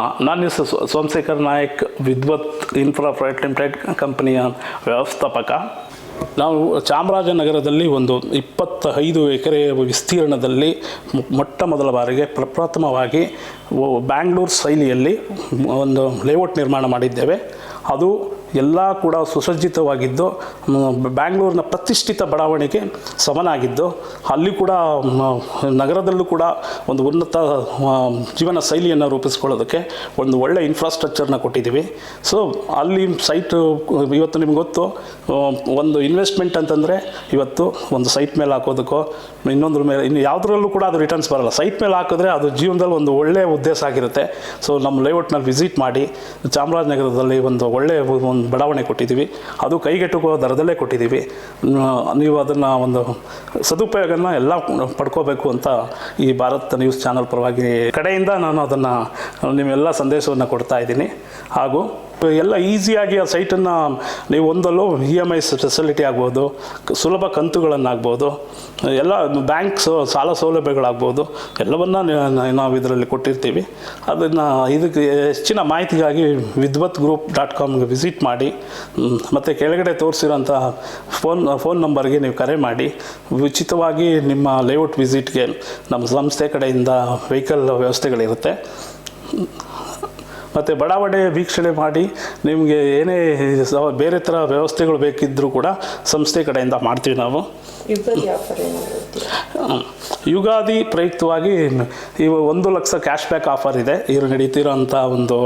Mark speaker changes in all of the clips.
Speaker 1: ನಾನು ಹೆಸರು ಸೋ- ಸೋಮಶೇಖರ್ ನಾಯಕ್ ವಿದ್ವತ್ infra private limited ಕಂಪನಿಯ ವ್ಯವಸ್ಥಾಪಕ. ನಾವು ಚಾಮರಾಜನಗರದಲ್ಲಿ ಒಂದು ಇಪ್ಪತ್ತೈದು ಎಕರೆ ವಿಸ್ತೀರ್ಣದಲ್ಲಿ ಮೊಟ್ಟ ಮೊದಲ ಬಾರಿಗೆ ಪ್ರಪ್ರಥಮವಾಗಿ ಬ್ಯಾಂಗ್ಳೂರು ಶೈಲಿಯಲ್ಲಿ ಒಂದು ಲೇಔಟ್ ನಿರ್ಮಾಣ ಮಾಡಿದ್ದೇವೆ. ಅದು ಎಲ್ಲ ಕೂಡ ಸುಸಜ್ಜಿತವಾಗಿದ್ದು ಬ್ಯಾಂಗ್ಳೂರಿನ ಪ್ರತಿಷ್ಠಿತ ಬಡಾವಣೆಗೆ ಸಮನಾಗಿದ್ದು, ಅಲ್ಲಿ ಕೂಡ ನಗರದಲ್ಲೂ ಕೂಡ ಒಂದು ಉನ್ನತ ಜೀವನ ಶೈಲಿಯನ್ನು ರೂಪಿಸ್ಕೊಳ್ಳೋದಕ್ಕೆ ಒಂದು ಒಳ್ಳೆ ಇನ್ಫ್ರಾಸ್ಟ್ರಕ್ಚರ್ನ ಕೊಟ್ಟಿದ್ದೀವಿ. ಸೊ ಅಲ್ಲಿ ಸೈಟು ಇವತ್ತು ನಿಮ್ಗೆ ಗೊತ್ತು ಒಂದು ಇನ್ವೆಸ್ಟ್ಮೆಂಟ್ ಅಂತಂದರೆ ಇವತ್ತು ಒಂದು ಸೈಟ್ ಮೇಲೆ ಹಾಕೋದಕ್ಕೋ, ಇನ್ನೊಂದ್ರ ಮೇಲೆ, ಇನ್ನು ಯಾವುದರಲ್ಲೂ ಕೂಡ ಅದು ರಿಟರ್ನ್ಸ್ ಬರಲ್ಲ. ಸೈಟ್ ಮೇಲೆ ಹಾಕಿದ್ರೆ ಅದು ಜೀವನದಲ್ಲಿ ಒಂದು ಒಳ್ಳೆಯ ಉದ್ದೇಶ ಆಗಿರುತ್ತೆ. ಸೊ ನಮ್ಮ ಲೇಔಟ್ನಲ್ಲಿ ವಿಸಿಟ್ ಮಾಡಿ, ಚಾಮರಾಜನಗರದಲ್ಲಿ ಒಂದು ಒಳ್ಳೆಯ ಒಂದು ಬಡಾವಣೆ ಕೊಟ್ಟಿದ್ದೀವಿ. ಅದು ಕೈಗೆಟುಕುವ ದರದಲ್ಲೇ ಕೊಟ್ಟಿದ್ದೀವಿ. ನೀವು ಅದನ್ನು ಒಂದು ಸದುಪಯೋಗನ ಎಲ್ಲ ಪಡ್ಕೋಬೇಕು ಅಂತ ಈ ಭಾರತ್ ನ್ಯೂಸ್ ಚಾನಲ್ ಪರವಾಗಿ ಕಡೆಯಿಂದ ನಾನು ಅದನ್ನು, ನಿಮ್ಮೆಲ್ಲ ಸಂದೇಶವನ್ನು ಕೊಡ್ತಾ ಇದ್ದೀನಿ. ಹಾಗೂ ಎಲ್ಲ ಈಸಿಯಾಗಿ ಆ ಸೈಟನ್ನು ನೀವು ಒಂದಲ್ಲೂ ಇ ಎಂ ಐ ಫೆಸಿಲಿಟಿ ಆಗ್ಬೋದು, ಸುಲಭ ಕಂತುಗಳನ್ನಾಗ್ಬೋದು, ಎಲ್ಲ ಬ್ಯಾಂಕ್ಸು ಸಾಲ ಸೌಲಭ್ಯಗಳಾಗ್ಬೋದು, ಎಲ್ಲವನ್ನ ನಾವು ಇದರಲ್ಲಿ ಕೊಟ್ಟಿರ್ತೀವಿ. ಅದನ್ನು ಇದಕ್ಕೆ ಹೆಚ್ಚಿನ ಮಾಹಿತಿಗಾಗಿ ವಿದ್ವತ್ ಗ್ರೂಪ್ ಡಾಟ್ ಕಾಮ್ಗೆ ವಿಸಿಟ್ ಮಾಡಿ ಮತ್ತು ಕೆಳಗಡೆ ತೋರಿಸಿರೋಂಥ ಫೋನ್ ಫೋನ್ ನಂಬರ್ಗೆ ನೀವು ಕರೆ ಮಾಡಿ, ಉಚಿತವಾಗಿ ನಿಮ್ಮ ಲೇಔಟ್ ವಿಸಿಟ್ಗೆ ನಮ್ಮ ಸಂಸ್ಥೆ ಕಡೆಯಿಂದ ವೆಹಿಕಲ್ ವ್ಯವಸ್ಥೆಗಳಿರುತ್ತೆ. ಮತ್ತು ಬಡಾವಣೆ ವೀಕ್ಷಣೆ ಮಾಡಿ ನಿಮಗೆ ಏನೇ ಬೇರೆ ಥರ ವ್ಯವಸ್ಥೆಗಳು ಬೇಕಿದ್ದರೂ ಕೂಡ ಸಂಸ್ಥೆ ಕಡೆಯಿಂದ ಮಾಡ್ತೀವಿ ನಾವು.
Speaker 2: ಯುಗಾದಿ
Speaker 1: ಪ್ರಯುಕ್ತವಾಗಿ ಈ ಒಂದು ಲಕ್ಷ ಕ್ಯಾಶ್ ಬ್ಯಾಕ್ ಆಫರ್ ಇದೆ. ಈಗ ನಡೀತಿರೋಂಥ ಒಂದು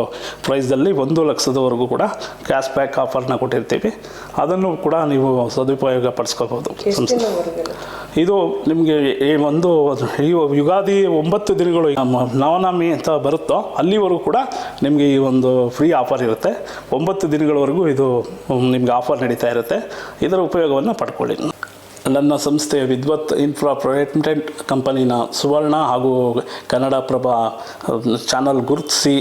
Speaker 1: ಪ್ರೈಸಲ್ಲಿ ಒಂದು ಲಕ್ಷದವರೆಗೂ ಕೂಡ ಕ್ಯಾಶ್ ಬ್ಯಾಕ್ ಆಫರ್ನ ಕೊಟ್ಟಿರ್ತೀವಿ. ಅದನ್ನು ಕೂಡ ನೀವು ಸದುಪಯೋಗ ಪಡಿಸ್ಕೋಬೋದು
Speaker 2: ಸಂಸ್ಥೆ
Speaker 1: ಇದು ನಿಮಗೆ ಈ ಒಂದು ಈ ಯುಗಾದಿ ಒಂಬತ್ತು ದಿನಗಳು ನವನವಮಿ ಅಂತ ಬರುತ್ತೋ ಅಲ್ಲಿವರೆಗೂ ಕೂಡ ನಿಮಗೆ ಈ ಒಂದು ಫ್ರೀ ಆಫರ್ ಇರುತ್ತೆ. ಒಂಬತ್ತು ದಿನಗಳವರೆಗೂ ಇದು ನಿಮಗೆ ಆಫರ್ ನಡೀತಾ ಇರುತ್ತೆ. ಇದರ ಉಪಯೋಗವನ್ನು ಪಡ್ಕೊಳ್ಳಿ. ನನ್ನ ಸಂಸ್ಥೆಯ ವಿದ್ವತ್ ಇನ್ಫ್ರಾ ಪ್ರೈವೇಟ್ ಲಿಮಿಟೆಡ್ ಕಂಪನಿನ ಸುವರ್ಣ ಹಾಗೂ ಕನ್ನಡಪ್ರಭ ಚಾನಲ್ ಗುರುತಿಸಿ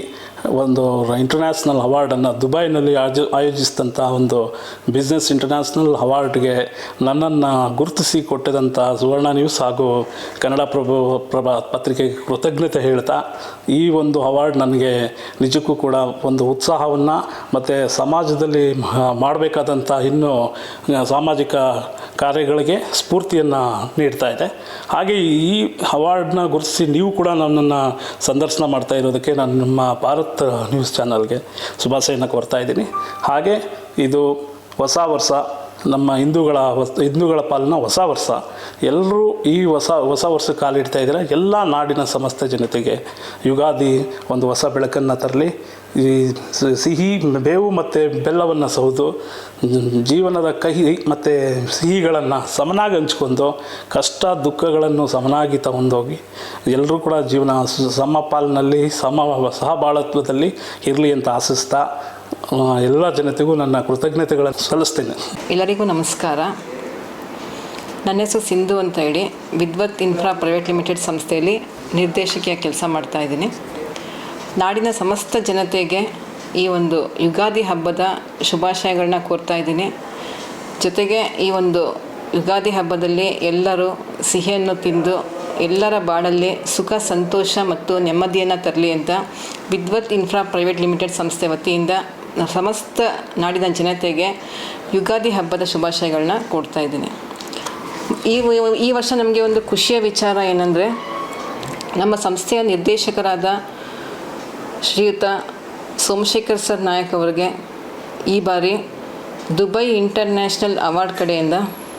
Speaker 1: ಒಂದು ಇಂಟರ್ನ್ಯಾಷನಲ್ ಅವಾರ್ಡನ್ನು ದುಬೈನಲ್ಲಿ ಆಯೋಜ ಆಯೋಜಿಸಿದಂಥ ಒಂದು ಬಿಸ್ನೆಸ್ ಇಂಟರ್ನ್ಯಾಷನಲ್ ಅವಾರ್ಡ್ಗೆ ನನ್ನನ್ನು ಗುರುತಿಸಿ ಕೊಟ್ಟಿದಂಥ ಸುವರ್ಣ ನ್ಯೂಸ್ ಹಾಗೂ ಕನ್ನಡ ಪ್ರಭು, ಪ್ರಭಾ ಪತ್ರಿಕೆಗೆ ಕೃತಜ್ಞತೆ ಹೇಳ್ತಾ, ಈ ಒಂದು ಅವಾರ್ಡ್ ನನಗೆ ನಿಜಕ್ಕೂ ಕೂಡ ಒಂದು ಉತ್ಸಾಹವನ್ನು ಮತ್ತು ಸಮಾಜದಲ್ಲಿ ಮಾಡಬೇಕಾದಂಥ ಇನ್ನೂ ಸಾಮಾಜಿಕ ಕಾರ್ಯಗಳಿಗೆ ಸ್ಫೂರ್ತಿಯನ್ನು ನೀಡ್ತಾ ಇದೆ. ಹಾಗೆ ಈ ಅವಾರ್ಡ್ನ ಗುರುತಿಸಿ ನೀವು ಕೂಡ ನನ್ನನ್ನು ಸಂದರ್ಶನ ಮಾಡ್ತಾ ಇರೋದಕ್ಕೆ ನಾನು ನಮ್ಮ ಭಾರತ್ ನ್ಯೂಸ್ ಚಾನಲ್ಗೆ ಶುಭಾಶಯನ ಕೋರ್ತಾ ಇದ್ದೀನಿ. ಹಾಗೆ ಇದು ಹೊಸ ವರ್ಷ, ನಮ್ಮ ಹಿಂದೂಗಳ ಹಿಂದೂಗಳ ಪಾಲಿನ ಹೊಸ ವರ್ಷ. ಎಲ್ಲರೂ ಈ ಹೊಸ ಹೊಸ ವರ್ಷ ಕಾಲಿಡ್ತಾ ಇದ್ದೀರ? ಎಲ್ಲ ನಾಡಿನ ಸಮಸ್ತ ಜನತೆಗೆ ಯುಗಾದಿ ಒಂದು ಹೊಸ ಬೆಳಕನ್ನು ತರಲಿ. ಈ ಸಿಹಿ ಬೇವು ಮತ್ತು ಬೆಲ್ಲವನ್ನು ಸೌದು ಜೀವನದ ಕಹಿ, ಮತ್ತು ಸಿಹಿಗಳನ್ನು ಸಮನಾಗಿ ಹಂಚ್ಕೊಂಡು, ಕಷ್ಟ ದುಃಖಗಳನ್ನು ಸಮನಾಗಿ ತಗೊಂಡೋಗಿ ಎಲ್ಲರೂ ಕೂಡ ಜೀವನ ಸಮ ಪಾಲಿನಲ್ಲಿ ಸಮ ಸಹಬಾಳತ್ವದಲ್ಲಿ ಇರಲಿ ಅಂತ ಆಶಿಸ್ತಾ ಎಲ್ಲ ಜನತೆಗೂ ನನ್ನ ಕೃತಜ್ಞತೆಗಳನ್ನು ಸಲ್ಲಿಸ್ತೇನೆ.
Speaker 2: ಎಲ್ಲರಿಗೂ ನಮಸ್ಕಾರ. ನನ್ನ ಹೆಸರು ಸಿಂಧು ಅಂತ ಹೇಳಿ, ವಿದ್ವತ್ ಇನ್ಫ್ರಾ ಪ್ರೈವೇಟ್ ಲಿಮಿಟೆಡ್ ಸಂಸ್ಥೆಯಲ್ಲಿ ನಿರ್ದೇಶಕಿಯ ಕೆಲಸ ಮಾಡ್ತಾ ಇದ್ದೀನಿ. ನಾಡಿನ ಸಮಸ್ತ ಜನತೆಗೆ ಈ ಒಂದು ಯುಗಾದಿ ಹಬ್ಬದ ಶುಭಾಶಯಗಳನ್ನ ಕೋರ್ತಾ ಇದ್ದೀನಿ. ಜೊತೆಗೆ ಈ ಒಂದು ಯುಗಾದಿ ಹಬ್ಬದಲ್ಲಿ ಎಲ್ಲರೂ ಸಿಹಿಯನ್ನು ತಿಂದು ಎಲ್ಲರ ಬಾಳಲ್ಲಿ ಸುಖ, ಸಂತೋಷ ಮತ್ತು ನೆಮ್ಮದಿಯನ್ನು ತರಲಿ ಅಂತ ವಿದ್ವತ್ ಇನ್ಫ್ರಾ ಪ್ರೈವೇಟ್ ಲಿಮಿಟೆಡ್ ಸಂಸ್ಥೆ ವತಿಯಿಂದ ಸಮಸ್ತ ನಾಡಿನ ಜನತೆಗೆ ಯುಗಾದಿ ಹಬ್ಬದ ಶುಭಾಶಯಗಳನ್ನ ಕೊಡ್ತಾ ಇದ್ದೀನಿ. ಈ ಈ ವರ್ಷ ನಮಗೆ ಒಂದು ಖುಷಿಯ ವಿಚಾರ ಏನಂದರೆ ನಮ್ಮ ಸಂಸ್ಥೆಯ ನಿರ್ದೇಶಕರಾದ ಶ್ರೀಯುತ ಸೋಮಶೇಖರ್ ಸರ್ ನಾಯಕ್ ಅವರಿಗೆ ಈ ಬಾರಿ ದುಬೈ ಇಂಟರ್ನ್ಯಾಷನಲ್ ಅವಾರ್ಡ್ ಕಡೆಯಿಂದ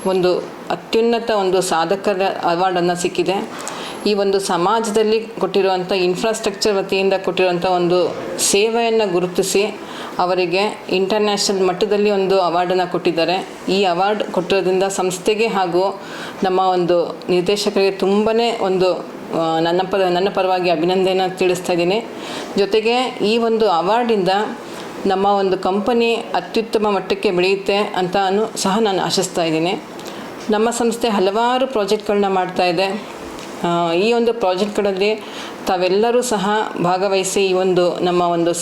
Speaker 2: ಒಂದು ಅತ್ಯುನ್ನತ ಒಂದು ಸಾಧಕರ ಅವಾರ್ಡನ್ನು ಸಿಕ್ಕಿದೆ. ಈ ಒಂದು ಸಮಾಜದಲ್ಲಿ ಕೊಟ್ಟಿರುವಂಥ ಇನ್ಫ್ರಾಸ್ಟ್ರಕ್ಚರ್ ವತಿಯಿಂದ ಕೊಟ್ಟಿರುವಂಥ ಒಂದು ಸೇವೆಯನ್ನು ಗುರುತಿಸಿ ಅವರಿಗೆ ಇಂಟರ್ನ್ಯಾಷನಲ್ ಮಟ್ಟದಲ್ಲಿ ಒಂದು ಅವಾರ್ಡನ್ನು ಕೊಟ್ಟಿದ್ದಾರೆ. ಈ ಅವಾರ್ಡ್ ಕೊಟ್ಟಿರೋದ್ರಿಂದ ಸಂಸ್ಥೆಗೆ ಹಾಗೂ ನಮ್ಮ ಒಂದು ನಿರ್ದೇಶಕರಿಗೆ ತುಂಬಾ ಒಂದು ನನ್ನ ಪರ, ನನ್ನ ಪರವಾಗಿ ಅಭಿನಂದನೆ ತಿಳಿಸ್ತಾ ಇದ್ದೀನಿ. ಜೊತೆಗೆ ಈ ಒಂದು ಅವಾರ್ಡಿಂದ ನಮ್ಮ ಒಂದು ಕಂಪನಿ ಅತ್ಯುತ್ತಮ ಮಟ್ಟಕ್ಕೆ ಬೆಳೆಯುತ್ತೆ ಅಂತ ಸಹ ನಾನು ಆಶಿಸ್ತಾ ಇದ್ದೀನಿ. ನಮ್ಮ ಸಂಸ್ಥೆ ಹಲವಾರು ಪ್ರಾಜೆಕ್ಟ್ಗಳನ್ನ ಮಾಡ್ತಾ ಇದೆ. ಈ ಒಂದು ಪ್ರಾಜೆಕ್ಟ್ಗಳಲ್ಲಿ ತಾವೆಲ್ಲರೂ ಸಹ ಭಾಗವಹಿಸಿ ಈ ಒಂದು ನಮ್ಮ ಒಂದು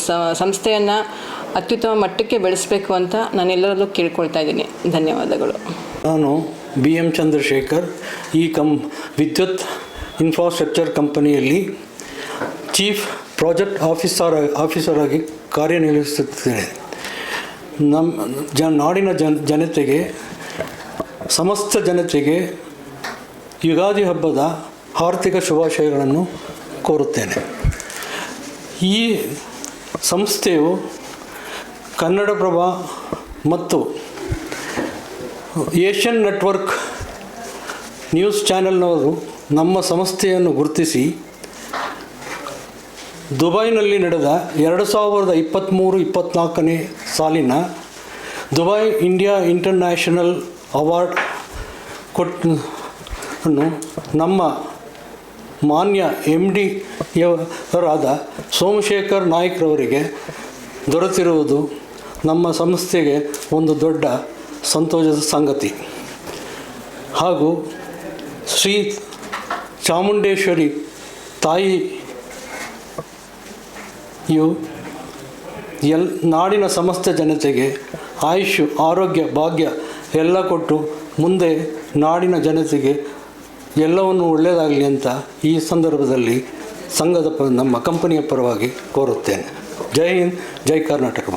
Speaker 2: ಸಂಸ್ಥೆಯನ್ನು ಅತ್ಯುತ್ತಮ ಮಟ್ಟಕ್ಕೆ ಬೆಳೆಸಬೇಕು ಅಂತ ನಾನೆಲ್ಲರಲ್ಲೂ ಕೇಳ್ಕೊಳ್ತಾ ಇದ್ದೀನಿ. ಧನ್ಯವಾದಗಳು.
Speaker 3: ನಾನು ಬಿ ಎಂ ಚಂದ್ರಶೇಖರ್, ಈ ಕಂ, ವಿದ್ಯುತ್ ಇನ್ಫ್ರಾಸ್ಟ್ರಕ್ಚರ್ ಕಂಪನಿಯಲ್ಲಿ ಚೀಫ್ ಪ್ರಾಜೆಕ್ಟ್ ಆಫೀಸರ್ ಆಫೀಸರ್ ಆಗಿ ಕಾರ್ಯನಿರ್ವಹಿಸುತ್ತಿದ್ದೇನೆ. ನಮ್ಮ ಜ ನಾಡಿನ ಜನ, ಜನತೆಗೆ, ಸಮಸ್ತ ಜನತೆಗೆ ಯುಗಾದಿ ಹಬ್ಬದ ಆರ್ಥಿಕ ಶುಭಾಶಯಗಳನ್ನು ಕೋರುತ್ತೇನೆ. ಈ ಸಂಸ್ಥೆಯು ಕನ್ನಡಪ್ರಭ ಮತ್ತು ಏಷ್ಯನ್ ನೆಟ್ವರ್ಕ್ ನ್ಯೂಸ್ ಚಾನೆಲ್ನವರು ನಮ್ಮ ಸಂಸ್ಥೆಯನ್ನು ಗುರುತಿಸಿ ದುಬೈನಲ್ಲಿ ನಡೆದ ಎರಡು ಸಾವಿರದ ಇಪ್ಪತ್ತ್ಮೂರು ಇಪ್ಪತ್ತ್ನಾಲ್ಕನೇ ಸಾಲಿನ ದುಬೈ ಇಂಡಿಯಾ ಇಂಟರ್ನ್ಯಾಷನಲ್ ಅವಾರ್ಡ್ ಕೊಟ್ ಅನ್ನು ನಮ್ಮ ಮಾನ್ಯ ಎಂ ಡಿ ಯವರಾದ ಸೋಮಶೇಖರ್ ನಾಯ್ಕ್ರವರಿಗೆ ದೊರೆತಿರುವುದು ನಮ್ಮ ಸಂಸ್ಥೆಗೆ ಒಂದು ದೊಡ್ಡ ಸಂತೋಷದ ಸಂಗತಿ. ಹಾಗೂ ಶ್ರೀ ಚಾಮುಂಡೇಶ್ವರಿ ತಾಯಿ ಯು ಎಲ್ ನಾಡಿನ ಸಮಸ್ತ ಜನತೆಗೆ ಆಯುಷ್, ಆರೋಗ್ಯ, ಭಾಗ್ಯ ಎಲ್ಲ ಕೊಟ್ಟು ಮುಂದೆ ನಾಡಿನ ಜನತೆಗೆ ಎಲ್ಲವನ್ನು ಒಳ್ಳೆಯದಾಗಲಿ ಅಂತ ಈ ಸಂದರ್ಭದಲ್ಲಿ ಸಂಘದ ನಮ್ಮ ಕಂಪನಿಯ ಪರವಾಗಿ ಕೋರುತ್ತೇನೆ. ಜೈ ಹಿಂದ್, ಜೈ ಕರ್ನಾಟಕ